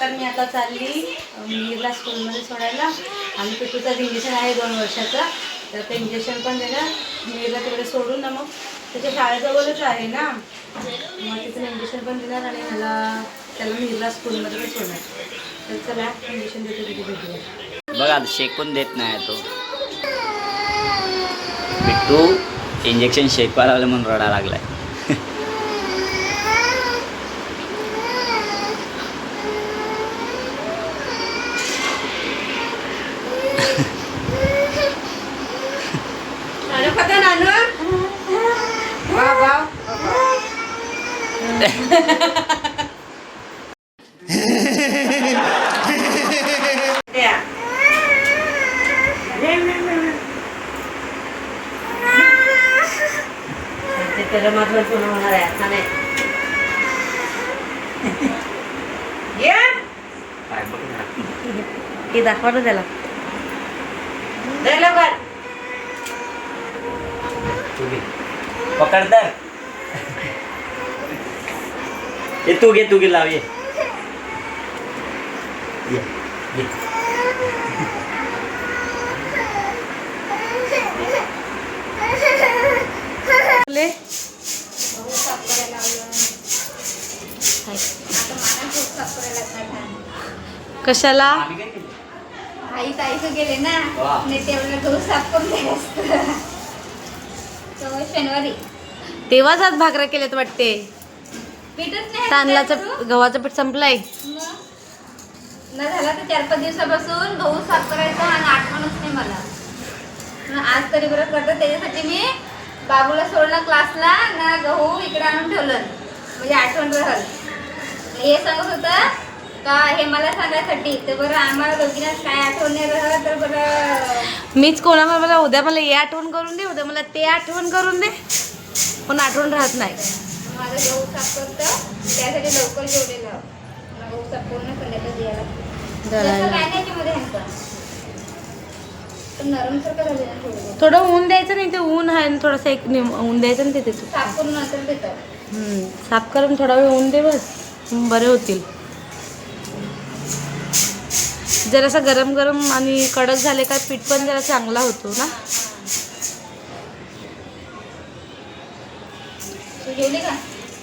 तर मी आता चालली मीरला स्कूलमध्ये सोडायला. आणि पिटूचं इंजेक्शन आहे दोन वर्षाचं. तर ते इंजेक्शन पण देणार. मीरला तिकडे सोडून ना मग त्याच्या शाळेजवळच आहे ना. मग तिथून इंजेक्शन पण देणार आणि मला त्याला मीरला स्कूलमध्ये पण सोडणार. तर चला इंजेक्शन देतो तिथे भेटूया. बघा शेकून देत नाही तो. बिट्टू इंजेक्शन शेकवा लागलं म्हणून रडा लागलाय. त्याला मात्र पूर्ण होणार आहे आता नाही काय बघ ना. हे दाखवा ना त्याला तू घे पकड तर ये तू घे तू घे लाव ये ये, ये. ले कशाला आम्ही काय केलं? आई ताईचं गेले ना वा. नाही तेवढं गहू साफ करून असतं. तो शनिवारी. तेव्हाच आज भाकऱ्या केल्यात वाटते. पीठच नाही तांदळाचं गव्हाचं पीठ संपलंय. मग? न झाला तर चार पाच दिवसापासून गहू साफ करायचा आणि आठवणच नाही मला. मग आज तरी बरं करतो त्याच्यासाठी मी बाबूला सोडलं क्लासला ना गहू इकडे आणून ठेवलं. म्हणजे आठवण राहल. हे सांगत होतं का हे मला सांगायसाठी? तर बरं आम्हाला दोघींना काय आठवण नाही तर बरं. मीच कोणाला मला उद्या मला हे आठवण करून दे उद्या मला ते आठवण करून दे. पण आठवण राहत नाही. माझं गहू साफ करतं त्यासाठी लवकर जेवलेलं. गहू साफ संध्याकाळी द्यायला. थोडं ऊन द्यायचं नाही ते ऊन आहे ना थोडंसं एक ऊन द्यायचं ना ते साफ करून साफ करून थोडा वेळ ऊन दे बस. बरे होतील. जरासा गरम गरम आणि कडक झाले का पीठ पण जरा चांगला होतो ना?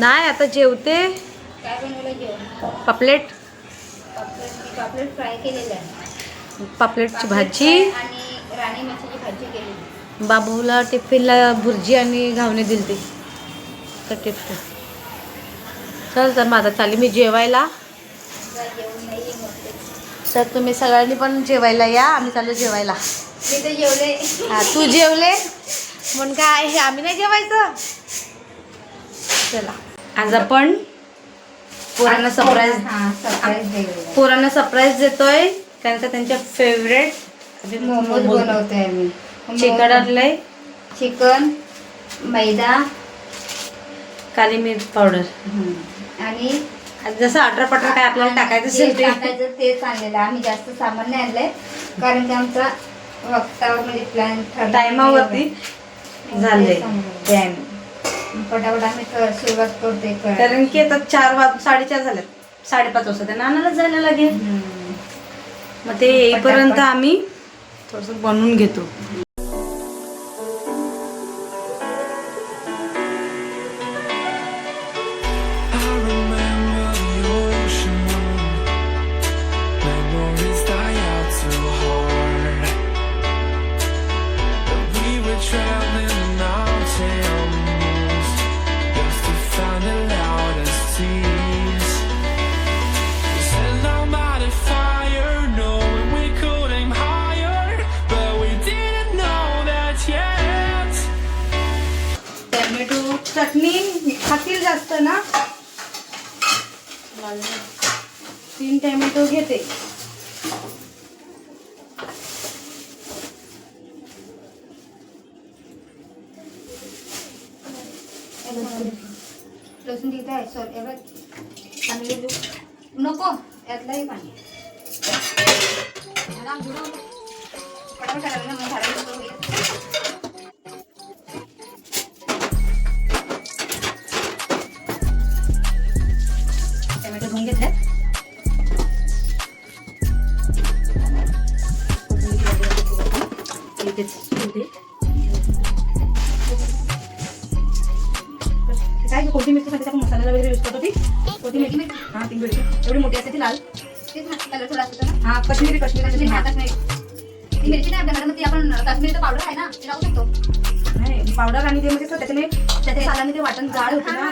नाही आता जेवते. काय पापलेट. पापलेट पापलेट फ्राय केलेलं आहे. पापलेटची पापलेट भाजी. राणी बाबूला टिफिनला भुर्जी आणि घावणे दिलते. तर टिफिन. चल तर माझा चालली मी जेवायला जरा जेवण नाही आहे मग ते. तर तुम्ही सगळ्यांनी पण जेवायला या. आम्ही चाललो जेवायला. मी तर जेवले. हा तू जेवले? म्हणून काय? हे आम्ही नाही जेवायचं? चला. आज आपण पोरांना सरप्राईज हां पोरांना सरप्राईज देतोय. कारण का त्यांच्या फेवरेट मोमोज बनवतोय आम्ही. चिकन आणलंय. चिकन मैदा. काली मिर्च पावडर. आणि जसं अठरा पटरा काय आपल्याला टाकायचं असेल ते. टाकायचं तेच आणलेलं आम्ही जास्त सामान नाही आणलंय कारण की आमचा वक्तावर म्हणजे प्लॅन टायमावरती झाले टाइम पटापट आम्ही सुरुवात करतोय कर. कारण की आता चार वाज साडेचार झाल्यात. साडेपाच वाजता. त्यांना आणायलाच जायला लागेल. मग ते येईपर्यंत. आम्ही थोडस बनवून घेतो. I remember लसूण तिथे आहे सॉरी हे बघ चांगले नको यातलंही पाणी. झाडा, झाडा. करायला ना, मग झाडाला ती मिरची नाही आपल्याकडे मग ती आपण काश्मीरीचं पावडर आहे ना ते लावू शकतो. नाही पावडर आणि ते म्हणजे कसं त्याच्याने त्याच्या सालाने ते वाटण जाड होतं ना.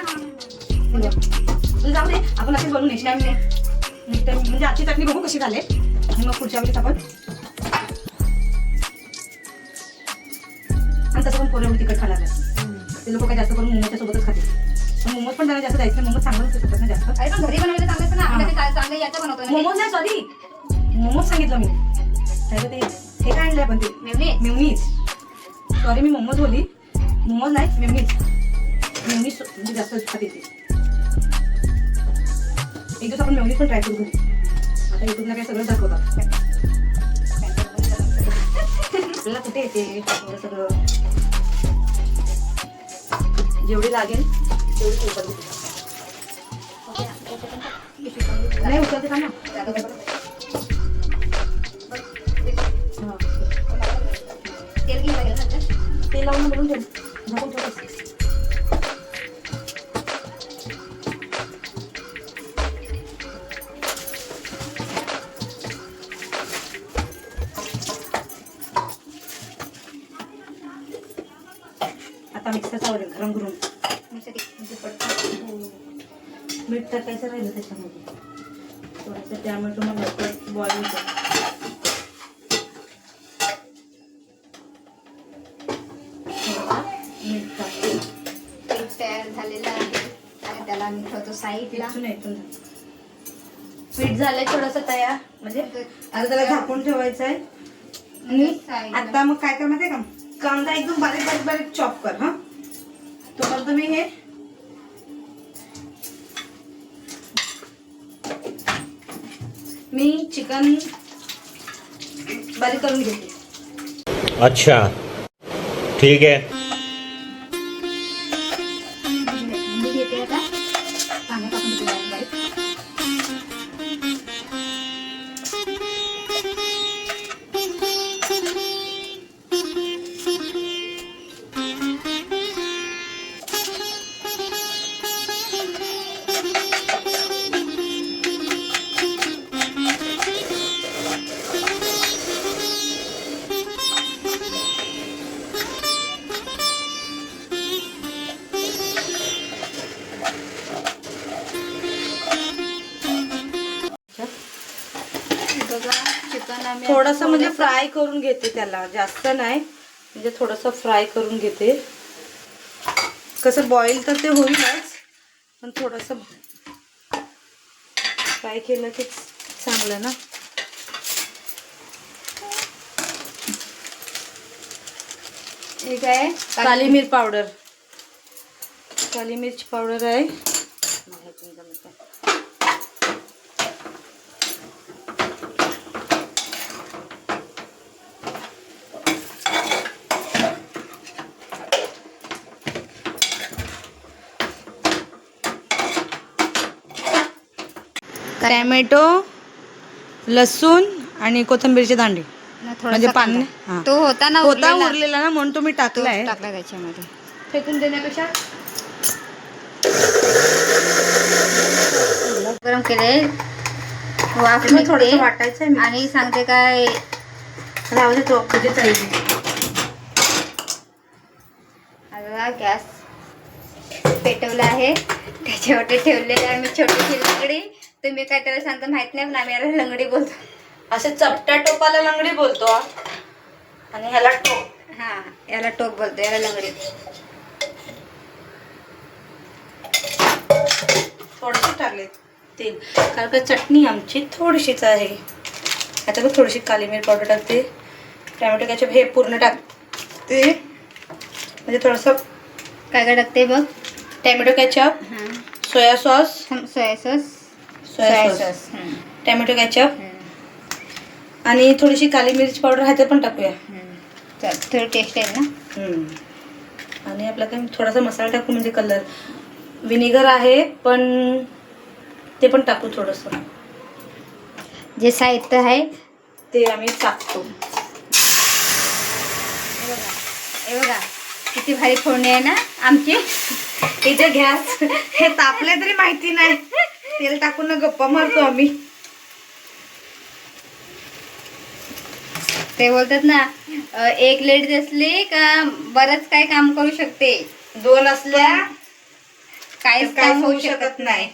तुला जाऊ दे आपण असेच बनवू नेक्स्ट टाइम नेक्स्ट टाइम म्हणजे आजची चटणी बघू कशी झाले. आणि मग पुढच्या वेळेस आपण आणि तसं पण पोरं तिखट खाणार नाही ते लोक काय जास्त करून मोमोच्या सोबतच खाते पण मोमोज पण त्यांना जास्त जायचं मोमोज चांगलं होते ना जास्त. अरे पण घरी बनवलेलं चांगलं असतं ना ते चांगलं याचं बनवतो मोमोज नाही सॉरी मोमोज सांगितलं मी. त्याचं ते हे काय आणलंय पण ते? मेवणी मेवनीज सॉरी मी मोमोज बोली मोमोज नाही मेवनीज मेवनीज म्हणजे जास्त खाते ते एक दिवस आपण मेवनीज पण ट्राय करू घरी. आता युट्यूबला काय सगळं दाखवतात. आपल्याला कुठे येते? सगळं. जेवढी लागेल तेवढी उचलते नाही उचलते का ना. लावून बघून ठेव झाकून ठेव आता मिक्सरचा वगैरे गरम करून मिरची म्हणजे हो. मीठ तर मीठ टाकायचं राहिलं त्याच्यामध्ये. थोडंसं त्यामुळे तुम्हाला बॉईल होतं. मी ठेवतो साईडला. पीठ झालंय थोडंसं तयार. म्हणजे आता त्याला झाकून ठेवायचं आहे आणि. आता मग काय कर माहितीये का? कांदा एकदम बारीक बारीक बारीक चॉप कर हा? तोपर्यंत मी हे मी चिकन बारीक करून घेते. अच्छा. ठीक है थोडस म्हणजे फ्राय करून घेते त्याला जास्त नाही. म्हणजे थोडस फ्राय करून घेते. कसं बॉईल तर ते होईलच पण थोडस फ्राय केलं की चांगलं ना. हे काय? काली मिर्च पावडर काली मिर्च पावडर आहे. टॅमॅटो लसूण आणि कोथिंबीरचे दांडे. म्हणजे. हा. तो होता ना होता उरलेला. ना म्हणून तुम्ही टाकलाय. टाकला त्याच्यामध्ये. फेकून देण्यापेक्षा? गरम केले वाफ निघते वाटायचं आहे आणि सांगते काय. राहू दे तो चालली आता गॅस पेटवला आहे. त्याच्यावरती ठेवलेली आहे आम्ही छोटीशी लंगडी तुम्ही काय त्याला सांगता माहीत नाही पण आम्ही याला लंगडी बोलतो. असे चपट्या टोपाला लंगडी बोलतो. आणि ह्याला टोप. हा याला टोक बोलतो याला लंगडी. थोडेसे टाकले. तेल कारण का चटणी आमची थोडीशीच आहे. आता बघ थोडीशी काली मिरी पावडर टाकते. टॅमॅटो कॅचअप हे पूर्ण टाकते म्हणजे थोडंसं काय काय टाकते बघ? Tomato ketchup soya sauce. Soya sauce. Soya sauce tomato ketchup आणि थोडीशी काली मिरची पावडर ह्याच्यात पण टाकूया. थोडी टेस्ट आहे ना? हम्म. आणि आपला काय थोडासा मसाला टाकू म्हणजे कलर विनेगर आहे पण ते पण टाकू थोडंसं. जे साहित्य आहे ते आम्ही टाकतो. हे बघा हे बघा किती भारी फोडणी आहे ना? आमची? हे जे गॅस हे तापले तरी माहिती नाही. तेल टाकून ना गप्पा मारतो आम्ही ते बोलतात ना एक लेडीज असली का बरंच काय काम करू शकते दोन असल्या काहीच काय काम होऊ शकत नाही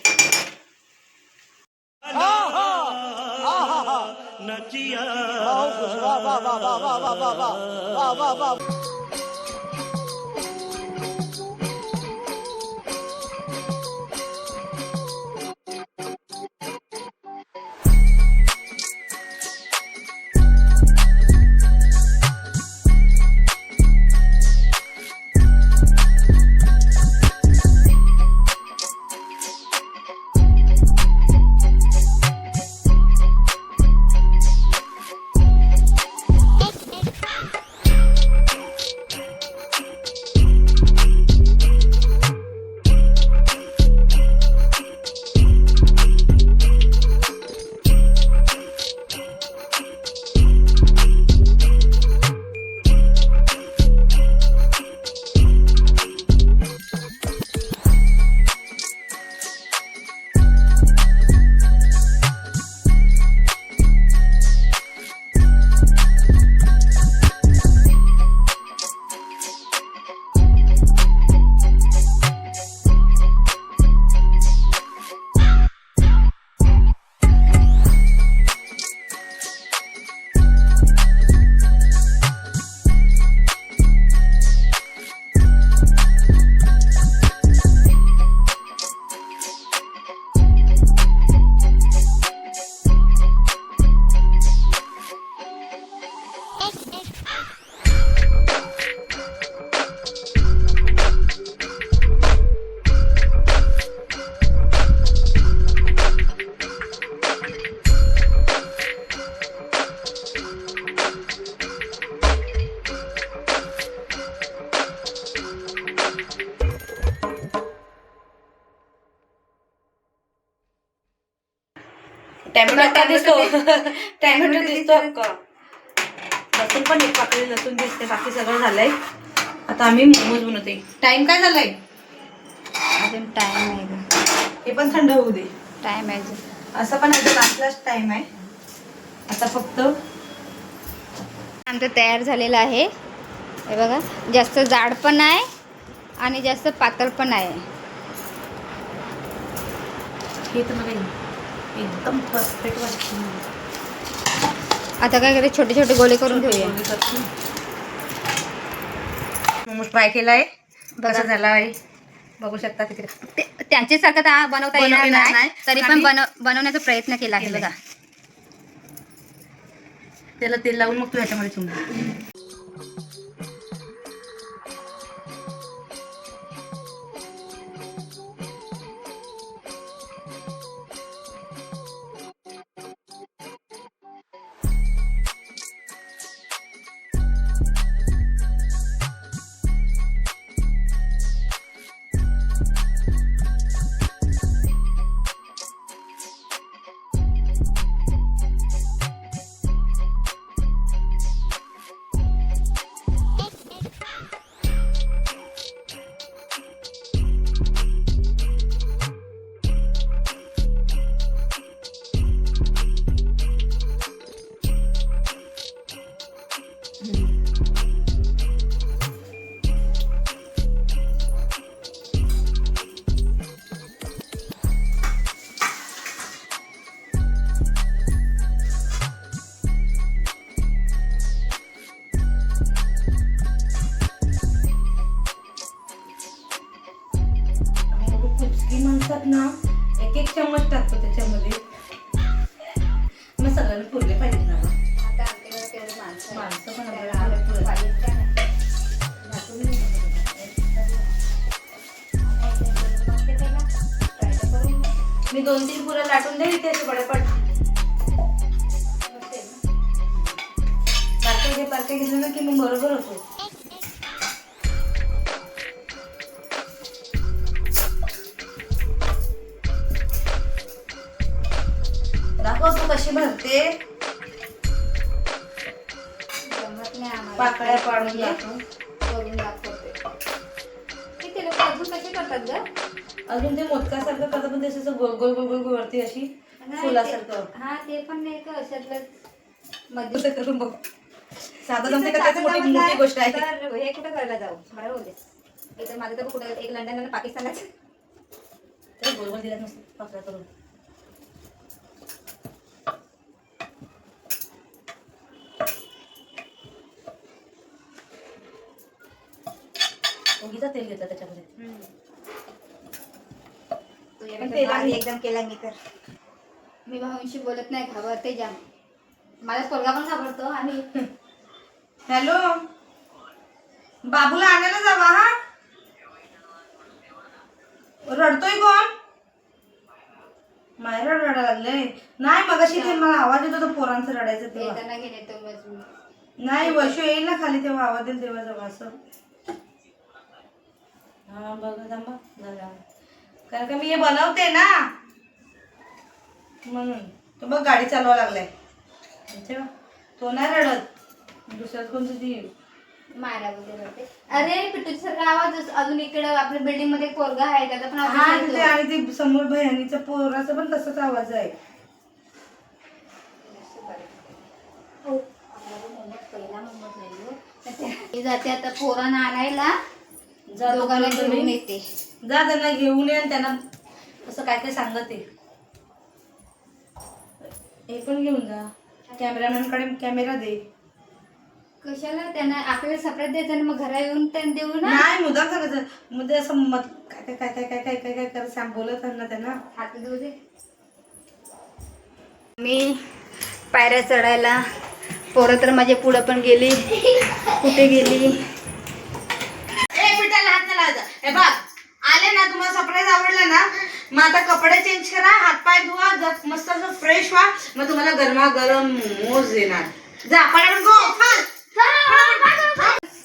टॅमॅटो दिसतो. टॅमॅटो दिसतो. लसूण पण एक पाकळी लसूण दिसते. बाकी सगळं झालंय. आता आम्ही मोमोज बनवते. टाइम काय झालाय? अजून टाइम आहे हे पण थंड होऊ दे. टाइम आहे अजून. असं पण आता लास्टलाच टाइम आहे. आता फक्त आमचं तयार झालेलं आहे. हे बघा जास्त जाड पण आहे आणि जास्त पातळ पण आहे. हे तर मला एकदम परफेक्ट वाटतं आता काय करायचं? छोटे छोटे गोळे करून घेऊया मोमोज ट्राय केलाय. बघा. कसं झाला आहे. बघू शकता तिकडे. त्यांच्यासारखं तर बनवता येणार नाही. तरी पण बनव बनवण्याचा प्रयत्न केला आहे. बघा. त्याला तेल लावून मग तू ह्याच्यामध्ये चिमू भरते पाकळ्या पाडून दाखव करून दाखवते. करतात ग? अजून ते मोदकासारखं करतात पण असं गोल गोल गोल गोल गोल वरती अशी फुलासारखं हा ते पण नाही का अशातलं मध्ये कसं करून बघ. साधं जमते का? त्याची मोठी मोठी गोष्ट आहे. तर हे कुठं करायला जाऊ? बरोबर बोलते इथं माझं तर कुठं एक लंडन आणि पाकिस्तानात ते गोल गोल दिल्यात मस्त पाकळ्या करून. उगीचा तेल घेतलं त्याच्यामध्ये. भारी एकदम केला मी तर. मी भाऊंशी बोलत नाही घाबरते जाम. माझा पोरगा पण घाबरतो आणि हॅलो? बाबूला आणायला जावा हा? रडतोय कोण? माहेर रडायला लागले नाही मगाशी ते मला आवाज येत होता पोरांचं रडायचं तेव्हा. येताना मी. नाही वर्ष येईल ना खाली तेव्हा आवाज येईल तेव्हा जावा असं. हा बघा थांबा कारण का मी हे बनवते ना म्हणून. तो बघ गाडी चालवा लागलाय. तो नाही रडत. दुसऱ्यात कोणतं ती? मायरा वगैरे होते. अरे पिटूची सारखा आवाज अजून इकडे आपल्या बिल्डिंगमध्ये पोरगा आहे त्याचा पण हा आवाज येतो. आणि ते समोर भयानीचा पोराचा पण तसाच आवाज आहे. हो. नाही हो. मी जाते आता पोरांना आणायला. जा दोघांना येते. जा त्यांना घेऊन ये आणि त्यांना असं काय काय सांगत आहे हे पण घेऊन जा. कॅमेरामॅनकडे कॅमेरा दे. कशाला त्यांना आपल्याला सपरेट द्यायचं मग घरा येऊन त्यांना देऊ नाही मुद्दा करायचं मुद्दे असं मत काय काय काय काय काय काय काय कर सांग बोलत ना त्यांना. हात देऊ दे. मी पायऱ्या चढायला पोरं तर माझ्या पुढं पण गेली. कुठे गेली? पिठाला हात नाही लावायचा हे बघ आले ना तुम्हाला सरप्राईज आवडला ना मग आता कपडे चेंज करा हातपाय धुवा जर मस्त असं फ्रेश व्हा मग तुम्हाला गरमा गरम मोमोज देणार जा पटापट गो.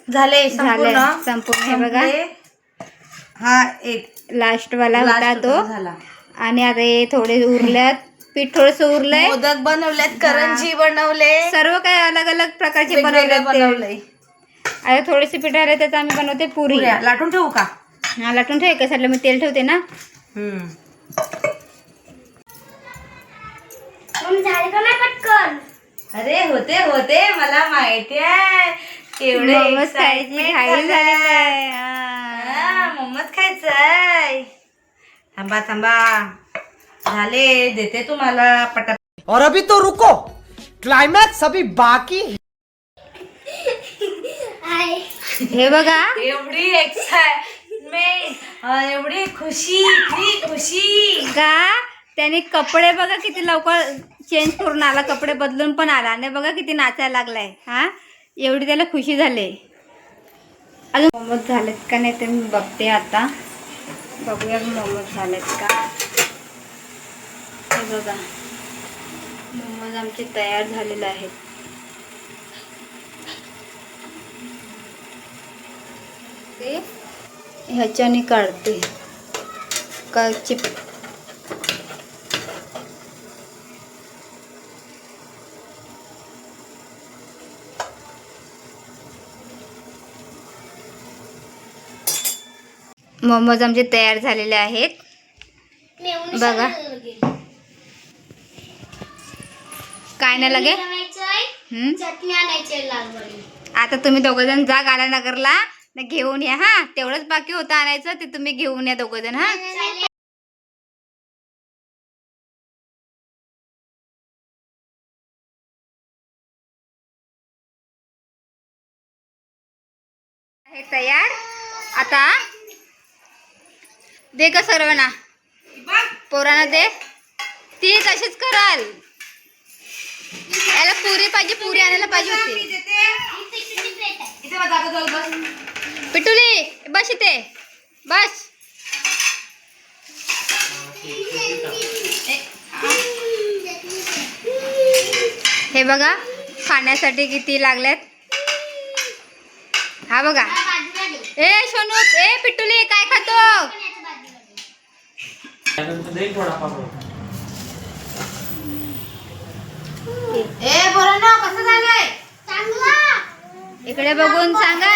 झाले संपूर्ण झालं, संपूर्ण. हे बघा. हा एक लास्ट वाला होता Last तो. होता, झाला. आणि आता हे थोडे उरल्यात. पीठ थोडस उरलंय. मोदक बनवलेत करंजी बनवले. सर्व काय अलग अलग प्रकारचे वेगवेगळे बनवले बनवले. आता थोडेसे पीठ आले त्याचं आम्ही बनवते पुरी. पुऱ्या. लाटून ठेवू का? हा लाटून ठेव एका साईडला मी तेल ठेवते ना. हम्म. अरे होते होते मला माहिती आहे. केवढे मोमोज खायची excitement घाई झालंय. झालेली आहे. हा. हा, मोमोज खायचंय. थांबा थांबा. झाले देते तुम्हाला पटा और अभी तो रुको. क्लाइमैक्स अभी बाकी है. हे बघा. एवढी एक्साइटमेंट एवढी खुशी इतकी खुशी. का? त्याने कपडे बघा किती लवकर चेंज करून आला कपडे बदलून पण आला. आणि बघा किती नाचायला लागलाय. हा? एवढी त्याला खुशी झाली. अजून मोमोज झालेत का नाही ते मी बघते आता. बघूया मोमोज झालेत का. हे बघा. मोमोज आमचे तयार झालेले आहेत. ते ह्याच्याने काढते. का चिप. मोमोज आमचे तयार झालेले आहेत. बघा. काय नाही लागे? चटणी आणायची आता तुम्ही दोघ जण जा गालानगरला घेऊन या हा. तेवढंच बाकी होतं आणायचं ते तुम्ही घेऊन या दोघं जण हा. हे तयार. आता दे का सर्वांना पोरांना दे. ती तशीच कराल. याला पुरी पाहिजे पुरी आणायला पाहिजे होती. पिटुली बस इथे. बस. हे बघा खाण्यासाठी किती लागल्यात. हा बघा. ए सोनू ए पिटुली काय खातो? ए पोरांनो कसं झालंय? इकडे बघून सांगा.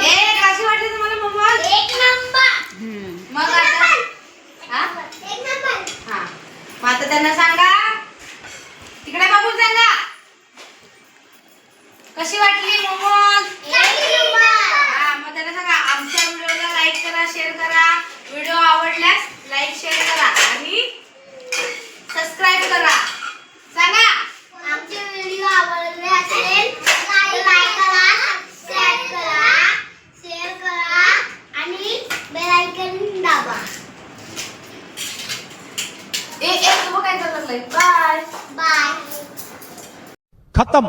ए कशी वाटली तुम्हाला मोमोज? एक नंबर. मग आता? हा? एक नंबर. हा. मग आता त्यांना सांगा. तिकडे बघून सांगा. कशी वाटली मोमोज? हा मग त्यांना सांगा. आमच्या व्हिडिओला लाईक करा शेअर करा. व्हिडिओ आवडल्यास लाईक शेअर करा आणि सबस्क्राईब करा सांगा आमचे व्हिडिओ आवडले असेल तर लाईक करा सबस्क्राईब करा शेअर करा आणि बेल आयकन दाबा ए ए तुम्ही काय करायला लागलाय बाय बाय खत्म